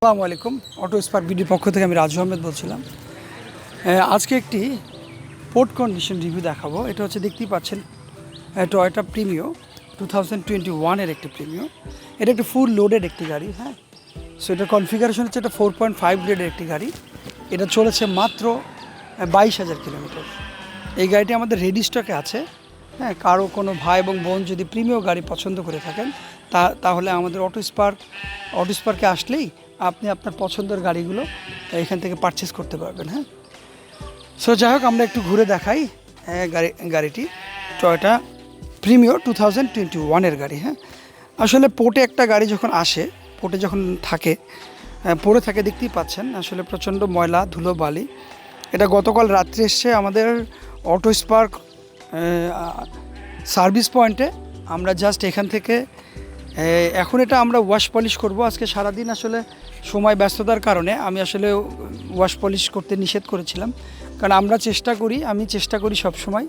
আসসালামু আলাইকুম। Auto spark বিডির পক্ষ থেকে আমি রাজু আহমেদ বলছিলাম। আজকে একটি পোর্ট কন্ডিশন রিভিউ দেখাবো। এটা হচ্ছে দেখতেই পাচ্ছেন Toyota Premio two thousand twenty ওয়ানের একটি প্রিমিও এটা একটি ফুল লোডেড একটি গাড়ি হ্যাঁ? সো এটার কনফিগারেশন হচ্ছে এটা ফোর পয়েন্ট ফাইভ গ্রেডের একটি গাড়ি। এটা চলেছে মাত্র বাইশ হাজার কিলোমিটার। এই গাড়িটি আমাদের রেডি স্টকে আছে হ্যাঁ? কারও কোনো ভাই এবং বোন যদি প্রিমিয় গাড়ি পছন্দ করে থাকেন, তা, তাহলে আমাদের অটো স্পার্ক, অটো স্পার্কে আসলেই আপনি আপনার পছন্দের গাড়িগুলো এখান থেকে পারচেস করতে পারবেন হ্যাঁ? সো যাই হোক আমরা একটু ঘুরে দেখাই হ্যাঁ, গাড়ি গাড়িটি। Toyota Premio two thousand twenty ওয়ানের গাড়ি হ্যাঁ? আসলে পোর্টে একটা গাড়ি যখন আসে পোর্টে যখন থাকে পড়ে থাকে দেখতেই পাচ্ছেন আসলে প্রচণ্ড ময়লা ধুলো বালি। এটা গতকাল রাত্রে এসছে আমাদের অটো স্পার্ক সার্ভিস পয়েন্টে আমরা জাস্ট এখান থেকে এখন এটা আমরা ওয়াশ পলিশ করব। আজকে সারাদিন আসলে সময় ব্যস্ততার কারণে আমি আসলে ওয়াশ পলিশ করতে নিষেধ করেছিলাম। কারণ আমরা চেষ্টা করি, আমি চেষ্টা করি সব সময়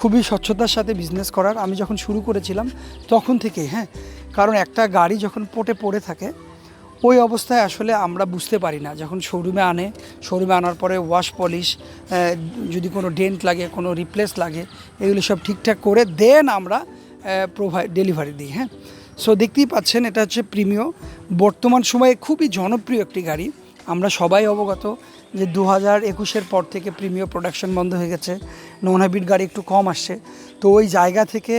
খুবই স্বচ্ছতার সাথে বিজনেস করার। আমি যখন শুরু করেছিলাম তখন থেকেই হ্যাঁ কারণ একটা গাড়ি যখন পোটে পড়ে থাকে, ওই অবস্থায় আসলে আমরা বুঝতে পারি না। যখন শোরুমে আনে শোরুমে আনার পরে ওয়াশ পলিশ যদি কোনো ডেন্ট লাগে, কোনো রিপ্লেস লাগে, এগুলো সব ঠিকঠাক করে দেন আমরা প্রোভাইড ডেলিভারি দিই হ্যাঁ। সো দেখতেই পাচ্ছেন, এটা হচ্ছে প্রিমিও বর্তমান সময়ে খুবই জনপ্রিয় একটি গাড়ি। আমরা সবাই অবগত যে দু হাজার একুশের পর থেকে প্রিমিয় প্রোডাকশন বন্ধ হয়ে গেছে। নন হাইব্রিড গাড়ি একটু কম আসছে। তো ওই জায়গা থেকে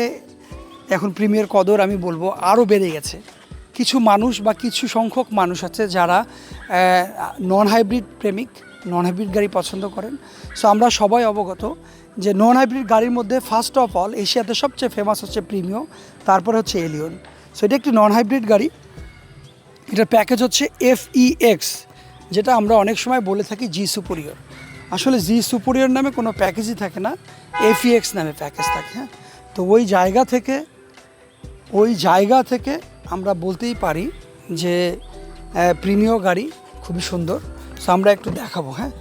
এখন প্রিমিয়ার কদর আমি বলব আরও বেড়ে গেছে। কিছু মানুষ বা কিছু সংখ্যক মানুষ আছে যারা নন হাইব্রিড প্রেমিক নন হাইব্রিড গাড়ি পছন্দ করেন। সো আমরা সবাই অবগত যে নন হাইব্রিড গাড়ির মধ্যে ফার্স্ট অফ অল এশিয়াতে সবচেয়ে ফেমাস হচ্ছে প্রিমিও তারপরে হচ্ছে এলিয়ন সো এটা একটি নন হাইব্রিড গাড়ি। এটার প্যাকেজ হচ্ছে এফ ই এক্স যেটা আমরা অনেক সময় বলে থাকি জি সুপেরিয়র আসলে জি সুপেরিয়র নামে কোনো প্যাকেজই থাকে না এফ ই এক্স নামে প্যাকেজ থাকে হ্যাঁ? তো ওই জায়গা থেকে, ওই জায়গা থেকে আমরা বলতেই পারি যে প্রিমিয় গাড়ি খুবই সুন্দর। সো আমরা একটু দেখাবো হ্যাঁ?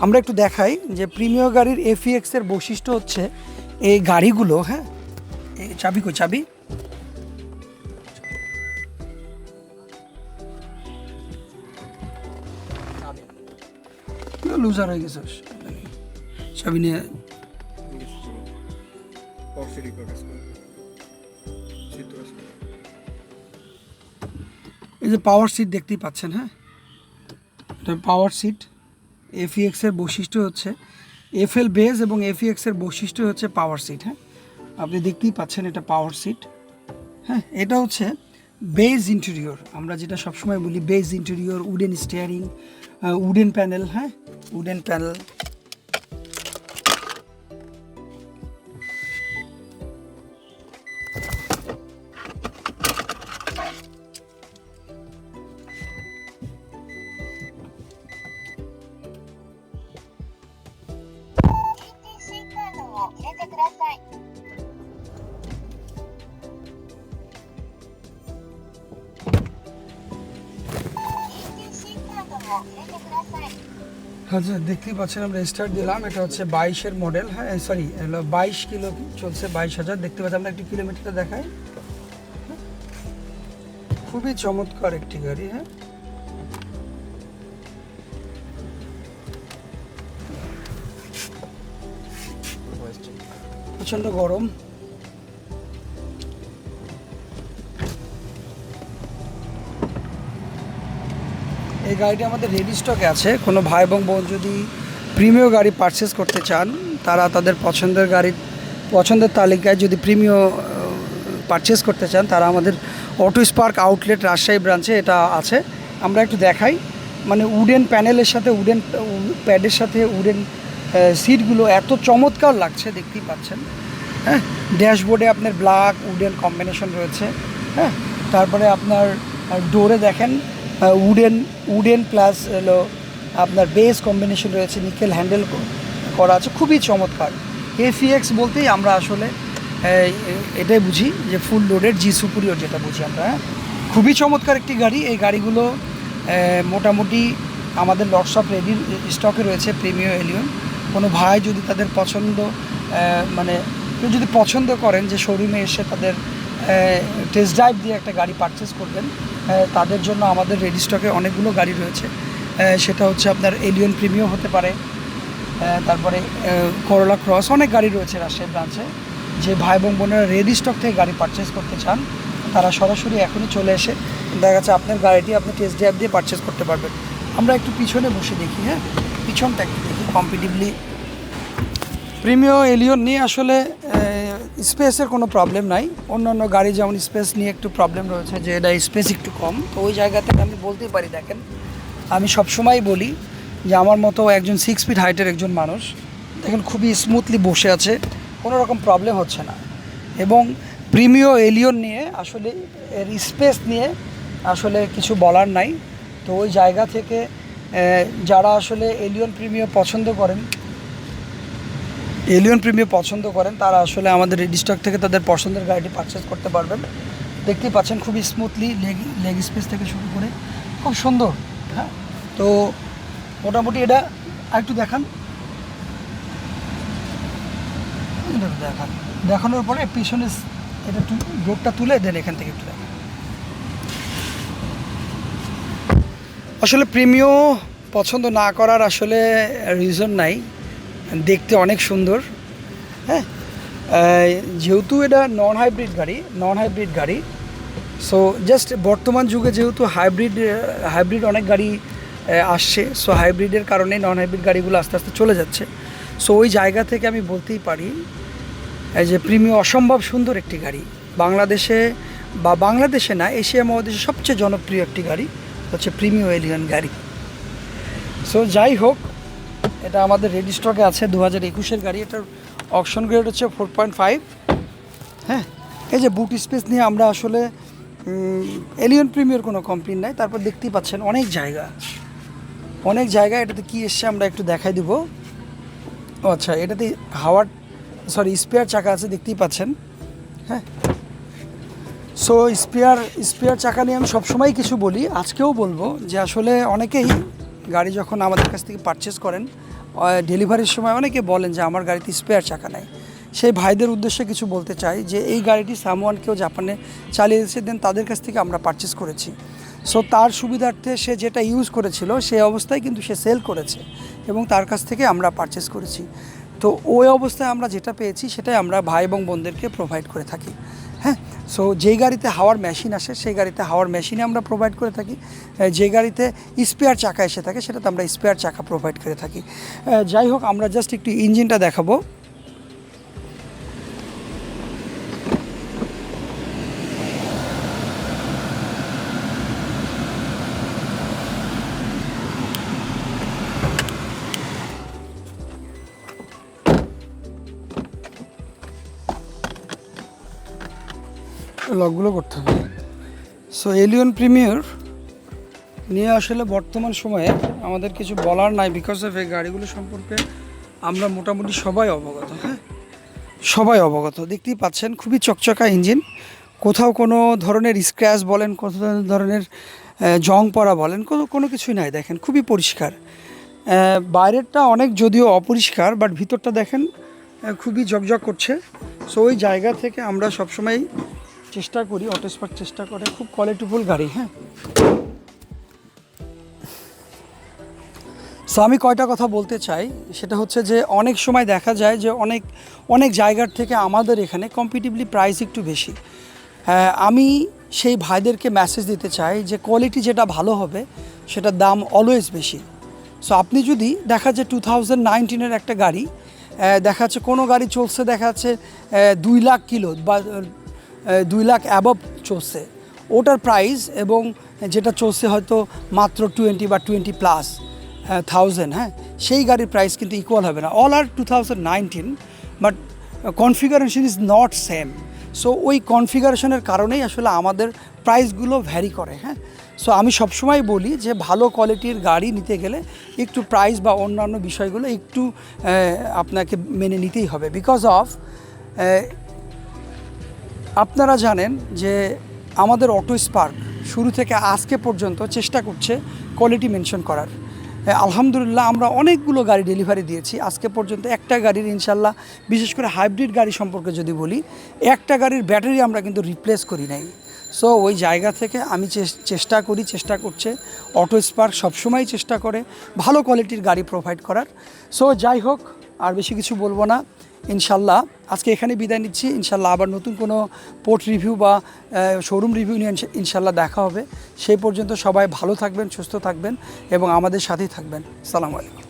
আমরা একটু দেখাই যে প্রিমিয় গাড়ির এফিএক্স এর বৈশিষ্ট্য হচ্ছে এই গাড়িগুলো হ্যাঁ? চাবি কই? চাবি? লুজার হয়ে গেছে। চাবি নিয়ে এই যে পাওয়ার সিট দেখতেই পাচ্ছেন হ্যাঁ? এটা পাওয়ার সিট এফিএক্স এর বৈশিষ্ট্য হচ্ছে এফএল বেজ এবং এফিএক্স এর বৈশিষ্ট্য হচ্ছে পাওয়ার সিট হ্যাঁ? আপনি দেখতেই পাচ্ছেন এটা পাওয়ার সিট হ্যাঁ? এটা হচ্ছে বেজ ইন্টেরিয়র আমরা যেটা সবসময় বলি beige interior wooden steering wooden panel হ্যাঁ উডেন প্যানেল আচ্ছা দেখতেই পাচ্ছেন আমরা স্টার্ট দিলাম। এটা হচ্ছে বাইশের মডেল হ্যাঁ সরি বাইশ কিলো চলছে, বাইশ হাজার। দেখতে পাচ্ছি আমরা একটু কিলোমিটারটা দেখাই। খুবই চমৎকার একটি গাড়ি হ্যাঁ। প্রচণ্ড গরম। এই গাড়িটি আমাদের রেডি স্টকে আছে। কোনো ভাই এবং বোন যদি প্রিমিয় গাড়ি পারচেস করতে চান, তারা তাদের পছন্দের গাড়ির, পছন্দের তালিকায় যদি প্রিমিয় পারচেস করতে চান, তারা আমাদের অটো স্পার্ক আউটলেট রাজশাহী ব্রাঞ্চে এটা আছে। আমরা একটু দেখাই। মানে উডেন প্যানেলের সাথে উডেন প্যাডের সাথে উডেন সিটগুলো এত চমৎকার লাগছে, দেখতেই পাচ্ছেন। হ্যাঁ ড্যাশবোর্ডে আপনার ব্ল্যাক উডেন কম্বিনেশন রয়েছে। হ্যাঁ তারপরে আপনার ডোরে দেখেন উডেন উডেন প্লাস হলো আপনার বেস কম্বিনেশন রয়েছে নিকেল হ্যান্ডেল করা আছে, খুবই চমৎকার। এফিএক্স বলতেই আমরা আসলে এটাই বুঝি যে ফুল লোডেড জি সুপুরিয়র যেটা বুঝি আমরা হ্যাঁ? খুবই চমৎকার একটি গাড়ি, এই গাড়িগুলো মোটামুটি আমাদের লটশপ রেডি স্টকে রয়েছে প্রিমিয় এলিয়ন কোনো ভাই যদি তাদের পছন্দ মানে কেউ যদি পছন্দ করেন যে শোরুমে এসে তাদের টেস্ট ড্রাইভ দিয়ে একটা গাড়ি পারচেস করবেন তাদের জন্য আমাদের রেডি স্টকে অনেকগুলো গাড়ি রয়েছে। সেটা হচ্ছে আপনার এলিয়ন প্রিমিয়াম হতে পারে তারপরে করোলা ক্রস অনেক গাড়ি রয়েছে রাজশাহী ব্রাঞ্চে যে ভাই এবং বোনেরা রেডি স্টক থেকে গাড়ি পারচেস করতে চান, তারা সরাসরি এখনই চলে এসে দেখা যাচ্ছে আপনার গাড়িটি আপনি টেস্ট ড্রাইভ দিয়ে পারচেস করতে পারবেন। আমরা একটু পিছনে বসে দেখি হ্যাঁ? পিছনটা একটু দেখি কম্পিটিভলি প্রিমিয় এলিয়ন নিয়ে আসলে স্পেসের কোনো প্রবলেম নাই। অন্যান্য গাড়ি যেমন স্পেস নিয়ে একটু প্রবলেম রয়েছে, যে এটা স্পেস একটু কম। তো ওই জায়গা থেকে আমি বলতেই পারি, দেখেন, আমি সবসময় বলি যে আমার মতো একজন সিক্স ফিট হাইটের একজন মানুষ, দেখেন, খুবই স্মুথলি বসে আছে, কোনো রকম প্রবলেম হচ্ছে না। এবং প্রিমিয় এলিয়ন নিয়ে আসলে এর স্পেস নিয়ে আসলে কিছু বলার নাই। তো ওই জায়গা থেকে যারা আসলে এলিয়ন প্রিমিয় পছন্দ করেন এলিয়ন প্রিমিয়াম পছন্দ করেন, তারা আসলে আমাদের রেডি স্টক থেকে তাদের পছন্দের গাড়িটি পারচেস করতে পারবেন। দেখতেই পাচ্ছেন খুবই স্মুথলি লেগ লেগ স্পেস থেকে শুরু করে, খুব সুন্দর হ্যাঁ? তো মোটামুটি এটা আরেকটু দেখান। দেখান। দেখানোর পরে পিছনে এটা রোডটা তুলে দেন এখান থেকে একটু দেখান। আসলে প্রিমিয় পছন্দ না করার আসলে রিজন নাই। দেখতে অনেক সুন্দর হ্যাঁ? যেহেতু এটা নন হাইব্রিড গাড়ি নন হাইব্রিড গাড়ি সো জাস্ট বর্তমান যুগে যেহেতু হাইব্রিড হাইব্রিড অনেক গাড়ি আসছে সো হাইব্রিডের কারণে নন হাইব্রিড গাড়িগুলো আস্তে আস্তে চলে যাচ্ছে। সো ওই জায়গা থেকে আমি বলতেই পারি যে প্রিমিয় অসম্ভব সুন্দর একটি গাড়ি। বাংলাদেশে বা বাংলাদেশে না, এশিয়া মহাদেশে সবচেয়ে জনপ্রিয় একটি গাড়ি হচ্ছে প্রিমিয় এলিয়ন গাড়ি। সো যাই হোক এটা আমাদের রেডি স্টকে আছে দু হাজার একুশের গাড়ি। এটার অকশন গ্রেড হচ্ছে ফোর পয়েন্ট ফাইভ হ্যাঁ এই যে বুট স্পেস নিয়ে আমরা আসলে এলিয়ন প্রিমিয়ার কোনো কমপ্লেন নাই। তারপর দেখতেই পাচ্ছেন অনেক জায়গা। অনেক জায়গা, এটাতে কি এসছে আমরা একটু দেখাই দিব। আচ্ছা এটাতে হাওয়ার সরি স্পেয়ার চাকা আছে, দেখতেই পাচ্ছেন। হ্যাঁ। সো স্পেয়ার স্পেয়ার চাকা নিয়ে আমি সবসময় কিছু বলি। আজকেও বলব যে আসলে অনেকেই গাড়ি যখন আমাদের কাছ থেকে পারচেস করেন ডেলিভারির সময় অনেকে বলেন যে আমার গাড়িতে স্পেয়ার চাকা নেই। সেই ভাইদের উদ্দেশ্যে কিছু বলতে চাই যে এই গাড়িটি সামওয়ান কেউ জাপানে চালিয়ে এসে দেন, তাদের কাছ থেকে আমরা পারচেস করেছি। সো তার সুবিধার্থে সে যেটা ইউজ করেছিল সেই অবস্থায় কিন্তু সে সেল করেছে এবং তার কাছ থেকে আমরা পারচেস করেছি। তো ওই অবস্থায় আমরা যেটা পেয়েছি, সেটাই আমরা ভাই এবং বোনদেরকে প্রোভাইড করে থাকি। হ্যাঁ সো যেই গাড়িতে হাওয়ার মেশিন আসে, সেই গাড়িতে হাওয়ার মেশিনে আমরা প্রোভাইড করে থাকি। যে গাড়িতে স্পেয়ার চাকা এসে থাকে, সেটাতে আমরা স্পেয়ার চাকা প্রোভাইড করে থাকি। যাই হোক, আমরা জাস্ট একটু ইঞ্জিনটা দেখাবো। লকগুলো করতে হবে। সো এলিয়ন প্রিমিয়ার নিয়ে আসলে বর্তমান সময়ে আমাদের কিছু বলার নাই বিকজ অফ এই গাড়িগুলো সম্পর্কে আমরা মোটামুটি সবাই অবগত হ্যাঁ? সবাই অবগত। দেখতেই পাচ্ছেন, খুবই চকচকা ইঞ্জিন কোথাও কোনো ধরনের স্ক্র্যাচ বলেন কত ধরনের জং পড়া বলেন, কোনো কোনো কিছুই নাই, দেখেন, খুবই পরিষ্কার। বাইরেরটা অনেক যদিও অপরিষ্কার বাট ভিতরটা দেখেন খুবই জকজক করছে। সো ওই জায়গা থেকে আমরা সবসময় চেষ্টা করি অটোস্পার্ট চেষ্টা করে। খুব কোয়ালিটিফুল গাড়ি হ্যাঁ? সো আমি কয়টা কথা বলতে চাই? সেটা হচ্ছে যে অনেক সময় দেখা যায় যে অনেক অনেক জায়গার থেকে আমাদের এখানে কম্পিটিভলি প্রাইস একটু বেশি। হ্যাঁ, আমি সেই ভাইদেরকে মেসেজ দিতে চাই যে কোয়ালিটি যেটা ভালো হবে সেটার দাম অলওয়েজ বেশি। সো আপনি যদি দেখা যাচ্ছে টু থাউজেন্ড নাইনটিনের একটা গাড়ি দেখা যাচ্ছে কোনো গাড়ি চলছে দেখা যাচ্ছে দুই লাখ কিলো বা দুই লাখ অ্যাবভ চলছে। ওটার প্রাইস এবং যেটা চলছে হয়তো মাত্র টোয়েন্টি বা টোয়েন্টি প্লাস থাউজেন্ড হ্যাঁ? সেই গাড়ির প্রাইস কিন্তু ইকুয়াল হবে না। All R two thousand nineteen but configuration is not same so ওই কনফিগারেশনের কারণেই আসলে আমাদের প্রাইসগুলো ভ্যারি করে হ্যাঁ? সো আমি সবসময় বলি যে ভালো কোয়ালিটির গাড়ি নিতে গেলে একটু প্রাইস বা অন্যান্য বিষয়গুলো একটু আপনাকে মেনে নিতেই হবে। বিকজ অফ আপনারা জানেন যে আমাদের অটো স্পার্ক শুরু থেকে আজকে পর্যন্ত চেষ্টা করছে কোয়ালিটি মেনশন করার। আলহামদুলিল্লাহ আমরা অনেকগুলো গাড়ি ডেলিভারি দিয়েছি। আজকে পর্যন্ত একটা গাড়ির ইনশাল্লাহ, বিশেষ করে হাইব্রিড গাড়ি সম্পর্কে যদি বলি, একটা গাড়ির ব্যাটারি আমরা কিন্তু রিপ্লেস করি নাই। সো ওই জায়গা থেকে আমি চেষ্টা করি, চেষ্টা করছে। অটো স্পার্ক সবসময় চেষ্টা করে ভালো কোয়ালিটির গাড়ি প্রোভাইড করার। সো যাই হোক, আর বেশি কিছু বলব না। ইনশাল্লাহ আজকে এখানে বিদায় নিচ্ছি। ইনশাল্লাহ আবার নতুন কোনো পোর্ট রিভিউ বা শোরুম রিভিউ নিয়ে ইনশা- ইনশাল্লাহ দেখা হবে। সেই পর্যন্ত সবাই ভালো থাকবেন, সুস্থ থাকবেন এবং আমাদের সাথেই থাকবেন। সালাম আলাইকুম।